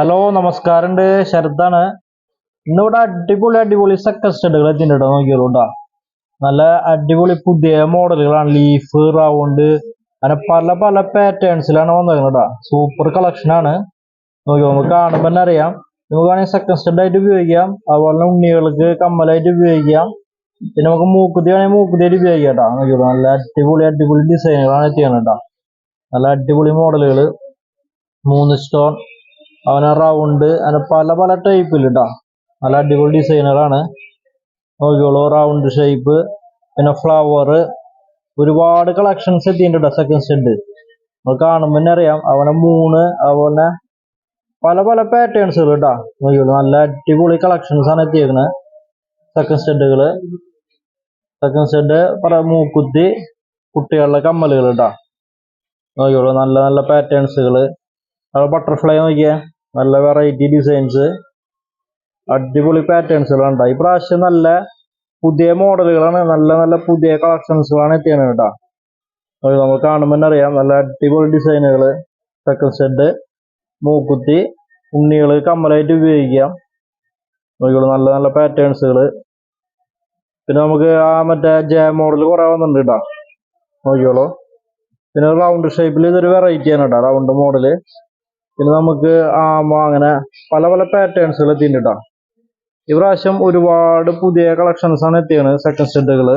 Hello നമസ്കാരമുണ്ട്. ശരത്താണ്. ഇന്നിവിടെ അടിപൊളി അടിപൊളി സെക്കൻഡ് സ്റ്റഡുകൾ എത്തിയിട്ടോ നോക്കിയോളൂ നല്ല അടിപൊളി പുതിയ മോഡലുകളാണ്. ലീഫ് റൗണ്ട് അങ്ങനെ പല പല പാറ്റേൺസിലാണ് വന്നിരിക്കുന്നത് കേട്ടോ സൂപ്പർ കളക്ഷനാണ് നോക്കി നമുക്ക് കാണുമ്പോൾ തന്നെ അറിയാം. നമുക്ക് വേണമെങ്കിൽ സെക്കൻഡ് സ്റ്റഡ് ആയിട്ട് ഉപയോഗിക്കാം. അതുപോലെ ഉണ്ണികൾക്ക് കമ്മലായിട്ട് ഉപയോഗിക്കാം. പിന്നെ നമുക്ക് മൂക്കുത്തി വേണമെങ്കിൽ മൂക്കുത്തിയായിട്ട് ഉപയോഗിക്കാം കേട്ടോ നോക്കിയോളൂ നല്ല അടിപൊളി അടിപൊളി ഡിസൈനുകളാണ് എത്തിയാണ് കേട്ടോ നല്ല അടിപൊളി മോഡലുകൾ മൂന്ന് സ്റ്റോൺ അവനെ റൗണ്ട് അങ്ങനെ പല പല ടൈപ്പിൽ നല്ല അടിപൊളി ഡിസൈനറാണ് നോക്കിയോളൂ റൗണ്ട് ഷേപ്പ് പിന്നെ ഫ്ലവർ ഒരുപാട് കളക്ഷൻസ് എത്തിയിട്ടുണ്ട് സെക്കൻഡ് സ്റ്റെഡ് നമ്മൾ കാണുമ്പോൾ തന്നെ അറിയാം അവനെ മൂന്ന് അതുപോലെ പല പല പാറ്റേൺസുകൾ കേട്ടോ നോക്കിയോളൂ നല്ല അടിപൊളി കളക്ഷൻസ് ആണ് എത്തിയേക്കുന്നത് സെക്കൻഡ് സ്റ്റെഡുകൾ സെക്കൻഡ് സ്റ്റെഡ് പറ മൂക്കുത്തി കുട്ടികളുടെ കമ്മലുകൾ കേട്ടോ നോക്കിയോളൂ നല്ല നല്ല പാറ്റേൺസുകൾ ബട്ടർഫ്ലൈ നോക്കിയേ. നല്ല വെറൈറ്റി ഡിസൈൻസ് അടിപൊളി പാറ്റേൺസുകളാണ് ഈ പ്രാവശ്യം നല്ല പുതിയ മോഡലുകളാണ് നല്ല നല്ല പുതിയ കളക്ഷൻസുകളാണ് എത്തിയത് കേട്ടോ നമ്മൾ കാണുമ്പോൾ തന്നെ അറിയാം. നല്ല അടിപൊളി ഡിസൈനുകൾ സെക്കൻഡ് സെറ്റ് മൂക്കുത്തി ഉണ്ണികൾ കമ്മലായിട്ട് ഉപയോഗിക്കാം. നോക്കിയുള്ള നല്ല നല്ല പാറ്റേൺസുകൾ പിന്നെ നമുക്ക് ആ മറ്റേ ജെ മോഡൽ കുറേ വന്നിട്ടുണ്ട് കേട്ടോ നോക്കിയോളൂ പിന്നെ റൗണ്ട് ഷേപ്പിൽ ഇതൊരു വെറൈറ്റി ആണ് കേട്ടോ റൗണ്ട് മോഡൽ പിന്നെ നമുക്ക് ആമ അങ്ങനെ പല പല പാറ്റേൺസുകൾ എത്തിയിട്ടുണ്ട് കേട്ടോ ഇപ്രാവശ്യം ഒരുപാട് പുതിയ കളക്ഷൻസ് ആണ് എത്തിയത് സെക്കൻഡ് സ്റ്റെഡുകൾ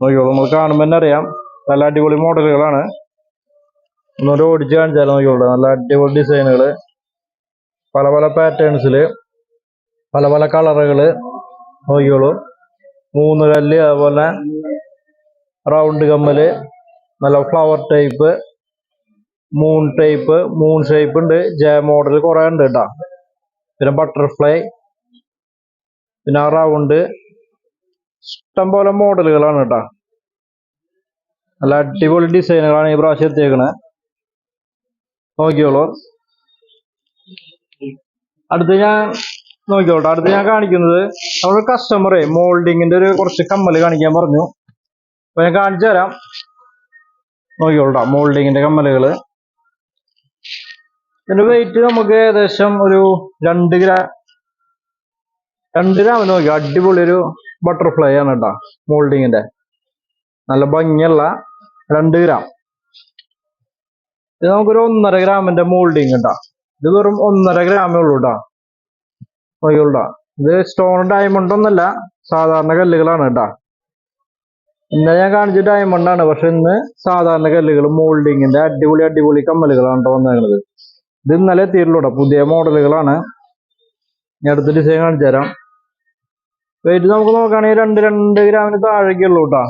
നോക്കിയോളൂ നമ്മൾ കാണുമ്പോൾ തന്നെ അറിയാം. നല്ല അടിപൊളി മോഡലുകളാണ് ഒന്നൊരു ഓടിച്ച് കാണിച്ചാലും നോക്കിയോളൂ നല്ല അടിപൊളി ഡിസൈനുകൾ പല പല പാറ്റേൺസിൽ പല പല കളറുകൾ നോക്കിയോളൂ മൂന്ന് കല്ല് അതുപോലെ റൗണ്ട് കമ്മൽ നല്ല flower type moon type moon shape ഉണ്ട്. ജെ മോഡൽ കുറെ ഉണ്ട് കേട്ടോ. പിന്നെ ബട്ടർഫ്ലൈ പിന്നെ ആ റൗണ്ട് ഇഷ്ടം പോലെ മോഡലുകളാണ് കേട്ടോ. നല്ല അടിപൊളി ഡിസൈനുകളാണ് ഈ പ്രാവശ്യം എത്തിയേക്കണേ. നോക്കിയോളൂ. അടുത്ത് ഞാൻ നോക്കിയോട്ടെ അടുത്ത് ഞാൻ കാണിക്കുന്നത് നമ്മുടെ കസ്റ്റമറെ മോൾഡിങ്ങിന്റെ ഒരു കുറച്ച് കമ്മൽ കാണിക്കാൻ പറഞ്ഞു. അപ്പൊ ഞാൻ കാണിച്ചു തരാം നോക്കിയോളൂ മോൾഡിങ്ങിന്റെ കമ്മലുകൾ. ഇതിന്റെ വെയിറ്റ് നമുക്ക് ഏകദേശം ഒരു രണ്ട് ഗ്രാം രണ്ട് ഗ്രാം നോക്കി അടിപൊളി ഒരു ബട്ടർഫ്ലൈ ആണ് കേട്ടോ മോൾഡിങ്ങിന്റെ നല്ല ഭംഗിയുള്ള രണ്ട് ഗ്രാം. ഇത് നമുക്കൊരു ഒന്നര ഗ്രാമിന്റെ മോൾഡിങ് കേട്ടോ. ഇത് വെറും ഒന്നര ഗ്രാമേ ഉള്ളൂ കേട്ടോ. നോക്കിയുള്ളൂ ഇത് സ്റ്റോൺ ഡയമണ്ട് ഒന്നല്ല സാധാരണ കല്ലുകളാണ് കേട്ടോ. ഇന്നലെ ഞാൻ കാണിച്ച ഡയമണ്ട് ആണ് പക്ഷെ ഇന്ന് സാധാരണ കല്ലുകൾ മോൾഡിങ്ങിന്റെ അടിപൊളി അടിപൊളി കമ്മലുകളാണ് കേട്ടോ വന്നേക്കുന്നത് ഇത് ഇന്നലെ എത്തിയിട്ടുള്ളൂ പുതിയ മോഡലുകളാണ്. ഞാൻ അടുത്ത ഡിസൈൻ കാണിച്ചു തരാം. വെയിറ്റ് നമുക്ക് നോക്കുകയാണെങ്കിൽ രണ്ട് രണ്ട് ഗ്രാമിന് താഴേക്ക് ഉള്ളൂ കേട്ടോ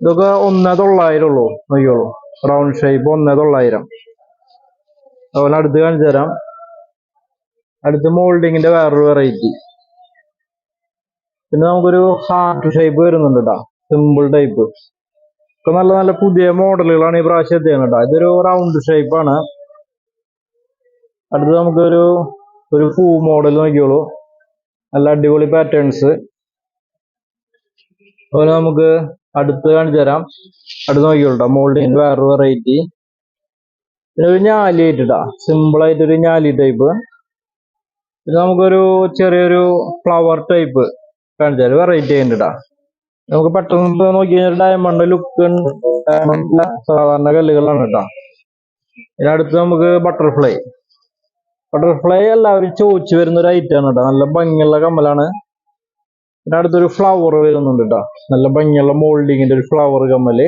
ഇതൊക്കെ ഒന്നേ തൊള്ളായിരം ഉള്ളൂ നോക്കിയോളൂ റൗണ്ട് ഷേപ്പ് ഒന്നേ തൊള്ളായിരം. അതുപോലെ അടുത്ത് കാണിച്ചു തരാം. അടുത്ത് മോൾഡിങ്ങിന്റെ വേറൊരു വെറൈറ്റി പിന്നെ നമുക്കൊരു ഹാർട്ട് ഷേപ്പ് വരുന്നുണ്ട് കേട്ടോ സിമ്പിൾ ടൈപ്പ് ഒക്കെ നല്ല നല്ല പുതിയ മോഡലുകളാണ് ഈ പ്രാവശ്യം എത്തിയത് കേട്ടോ ഇതൊരു റൗണ്ട് ഷേപ്പാണ് അടുത്ത് നമുക്കൊരു ഒരു പൂ മോഡൽ നോക്കിയോളൂ നല്ല അടിപൊളി പാറ്റേൺസ് അതുപോലെ നമുക്ക് അടുത്ത് കാണിച്ചു തരാം. അടുത്ത് നോക്കിയോളൂ മോൾഡിന് വേറൊരു വെറൈറ്റി പിന്നെ ഒരു ഞാലി ആയിട്ടാ ഒരു ഞാലി ടൈപ്പ് പിന്നെ നമുക്കൊരു ചെറിയൊരു ഫ്ലവർ ടൈപ്പ് കാണിച്ചാൽ വെറൈറ്റി ആയിട്ടാ നമുക്ക് പെട്ടെന്ന് നോക്കി കഴിഞ്ഞാൽ ഡയമണ്ട് ലുക്ക് ഡയമണ്ട് സാധാരണ കല്ലുകളാണ് കേട്ടോ. ഇനി അടുത്ത് നമുക്ക് ബട്ടർഫ്ലൈ ബട്ടർഫ്ലൈ എല്ലാവരും ചോദിച്ചു വരുന്ന ഒരു ഐറ്റം ആണ് കേട്ടോ നല്ല ഭംഗിയുള്ള കമ്മലാണ്. പിന്നെ അടുത്തൊരു ഫ്ലവർ വരുന്നുണ്ട് കേട്ടോ നല്ല ഭംഗിയുള്ള മോൾഡിങ്ങിന്റെ ഒരു ഫ്ലവർ കമ്മൽ.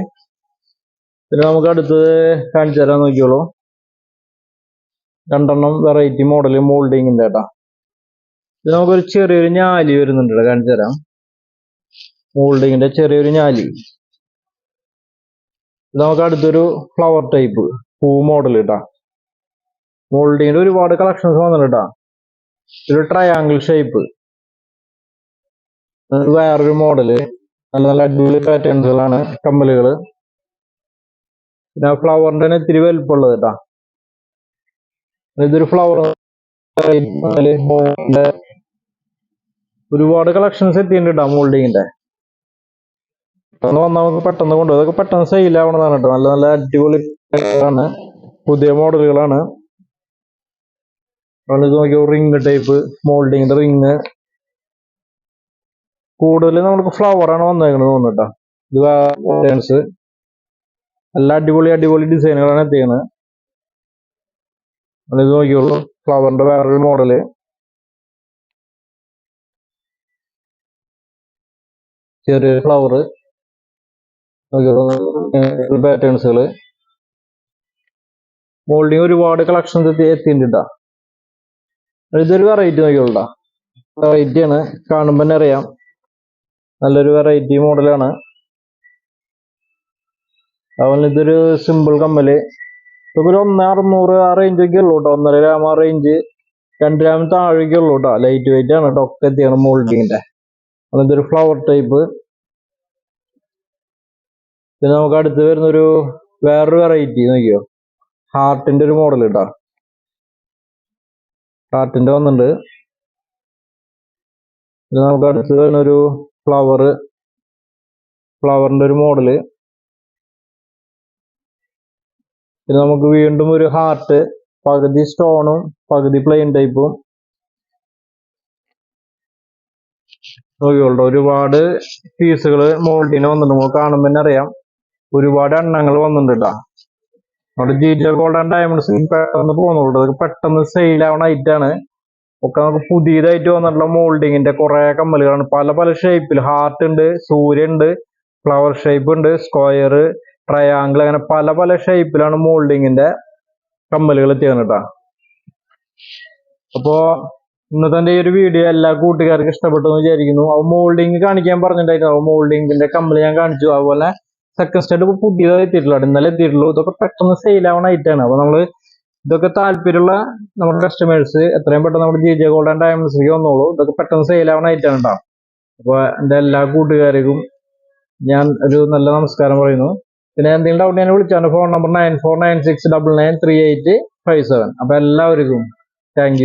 പിന്നെ നമുക്ക് അടുത്തത് കാണിച്ചു തരാൻ നോക്കിയോളൂ രണ്ടെണ്ണം വെറൈറ്റി മോഡൽ മോൾഡിങ്ങിന്റെ കേട്ടോ ഇത് നമുക്കൊരു ചെറിയൊരു ഞാലി വരുന്നുണ്ട് കേട്ടോ കാണിച്ചു തരാം. മോൾഡിങ്ങിന്റെ ചെറിയൊരു ഞാലി. നമുക്ക് അടുത്തൊരു ഫ്ലവർ ടൈപ്പ് പൂ മോഡൽ കേട്ടോ മോൾഡിങ്ങിന്റെ ഒരുപാട് കളക്ഷൻസ് വന്നിട്ടാ ഒരു ട്രയാങ്കിൾ ഷേപ്പ് വേറൊരു മോഡൽ നല്ല നല്ല അടിപൊളി പാറ്റേൺസുകളാണ് കമ്മലുകൾ പിന്നെ ഫ്ലവറിന്റെ തന്നെ ഇത്തിരി വലുപ്പമുള്ളത് കേട്ടാ ഇതൊരു ഫ്ലവർ ഒരുപാട് കളക്ഷൻസ് എത്തിയിട്ടുണ്ട് കേട്ടോ മോൾഡിങ്ങിന്റെ. പെട്ടെന്ന് വന്നാൽ നമുക്ക് പെട്ടെന്ന് കൊണ്ടുപോകും. അതൊക്കെ പെട്ടെന്ന് സെയിൽ ആവണതാണ് കേട്ടോ നല്ല നല്ല അടിപൊളി ആണ്. പുതിയ മോഡലുകളാണ് ഇത് നോക്കിയോ റിങ് ടൈപ്പ് മോൾഡിങ്ങിന്റെ റിങ് കൂടുതൽ നമുക്ക് ആണ് വന്നേക്കുന്നത് തോന്നുന്നുട്ടാ. ഇത് പാറ്റേൺസ് എല്ലാ അടിപൊളി അടിപൊളി ഡിസൈനുകളാണ് എത്തിയത് ഇത് നോക്കിയുള്ളൂ ഫ്ലവറിന്റെ വേറൊരു മോഡൽ ചെറിയ ഫ്ലവർ പാറ്റേൺസുകൾ മോൾഡിങ് ഒരുപാട് കളക്ഷൻസ് എത്തി എത്തിയിട്ടാ ഇതൊരു വെറൈറ്റി നോക്കിയോളൂടാ വെറൈറ്റി ആണ്. കാണുമ്പോൾ തന്നെ അറിയാം. നല്ലൊരു വെറൈറ്റി മോഡലാണ് അതുപോലെ ഇതൊരു സിമ്പിൾ കമ്മൽ. ഇതൊക്കെ ഒരു ഒന്ന് അറുന്നൂറ് ആ റേഞ്ച് ഒക്കെ ഉള്ളൂ കേട്ടോ ഒന്നര ഗ്രാം ആ റേഞ്ച് രണ്ട് ഗ്രാം താഴേക്ക് ഉള്ളൂ കേട്ടോ ലൈറ്റ് വെയിറ്റ് ആണ്. ഒക്കെ എത്തിയാണ് മോൾഡിങ്ങിന്റെ ഇതൊരു ഫ്ലവർ ടൈപ്പ് പിന്നെ നമുക്ക് അടുത്ത് വരുന്നൊരു വേറൊരു വെറൈറ്റി നോക്കിയോ? ഹാർട്ടിന്റെ ഒരു മോഡൽ കേട്ടോ ഹാർട്ടിന്റെ വന്നിട്ടുണ്ട് ഇത് നമുക്ക് അടുത്ത് വരുന്ന ഒരു ഫ്ലവർ ഫ്ലവറിന്റെ ഒരു മോഡൽ പിന്നെ നമുക്ക് വീണ്ടും ഒരു ഹാർട്ട് പകുതി സ്റ്റോണും പകുതി പ്ലെയിൻ ടൈപ്പും നോക്കിയോളൂ ഒരുപാട് പീസുകൾ മോൾഡിന് വന്നിട്ടുണ്ട് നമുക്ക് കാണുമ്പോൾ തന്നെ അറിയാം. ഒരുപാട് എണ്ണങ്ങൾ വന്നിട്ടുണ്ട് കേട്ടോ നമ്മുടെ G T gold and diamonds പെട്ടെന്ന് പോകുന്നുള്ളൂ അതൊക്കെ പെട്ടെന്ന് സെയിൽ ആവണ ഐറ്റാണ് ഒക്കെ നമുക്ക് പുതിയതായിട്ട് വന്നിട്ടുള്ള മോൾഡിങ്ങിന്റെ കുറെ കമ്മലുകളാണ്. പല പല ഷേപ്പിൽ ഹാർട്ട് ഉണ്ട് സൂര്യ ഉണ്ട് ഫ്ലവർ ഷേപ്പ് ഉണ്ട് സ്ക്വയർ ട്രയാങ്കിൾ അങ്ങനെ പല പല ഷേപ്പിലാണ് മോൾഡിങ്ങിന്റെ കമ്മലുകൾ എത്തിയത് കേട്ടോ. അപ്പോ ഇന്നത്തെ ഈ ഒരു വീഡിയോ എല്ലാ കൂട്ടുകാർക്കും ഇഷ്ടപ്പെട്ടു എന്ന് വിചാരിക്കുന്നു. അവ മോൾഡിങ് കാണിക്കാൻ പറഞ്ഞിട്ടുണ്ടായിരുന്നു. അവ മോൾഡിങ്ങിന്റെ കമ്മൽ ഞാൻ കാണിച്ചു. അതുപോലെ സെക്കൻഡ് സ്റ്റാൻഡ് ഇപ്പൊ പുതിയതായി എത്തിയിട്ടുള്ളൂ ഇന്നലെ എത്തിയിട്ടുള്ളൂ. ഇതൊക്കെ പെട്ടെന്ന് സെയിൽ ആവണ ഐറ്റാണ് അപ്പൊ നമ്മൾ ഇതൊക്കെ താല്പര്യമുള്ള നമ്മുടെ കസ്റ്റമേഴ്സ് എത്രയും പെട്ടെന്ന് നമ്മുടെ ജി ജെ ഗോൾഡ് ആൻഡ് ഡയമണ്ട്സിലേക്ക് വന്നോളൂ. ഇതൊക്കെ പെട്ടെന്ന് സെയിൽ ആവണ ഐറ്റാണ് കേട്ടോ അപ്പൊ എന്റെ എല്ലാ കൂട്ടുകാർക്കും ഞാൻ ഒരു നല്ല നമസ്കാരം പറയുന്നു. പിന്നെ എന്തെങ്കിലും ഡൗട്ട് ഞാൻ വിളിച്ചാണ് phone number nine four nine six double nine three eight five seven അപ്പൊ എല്ലാവർക്കും താങ്ക്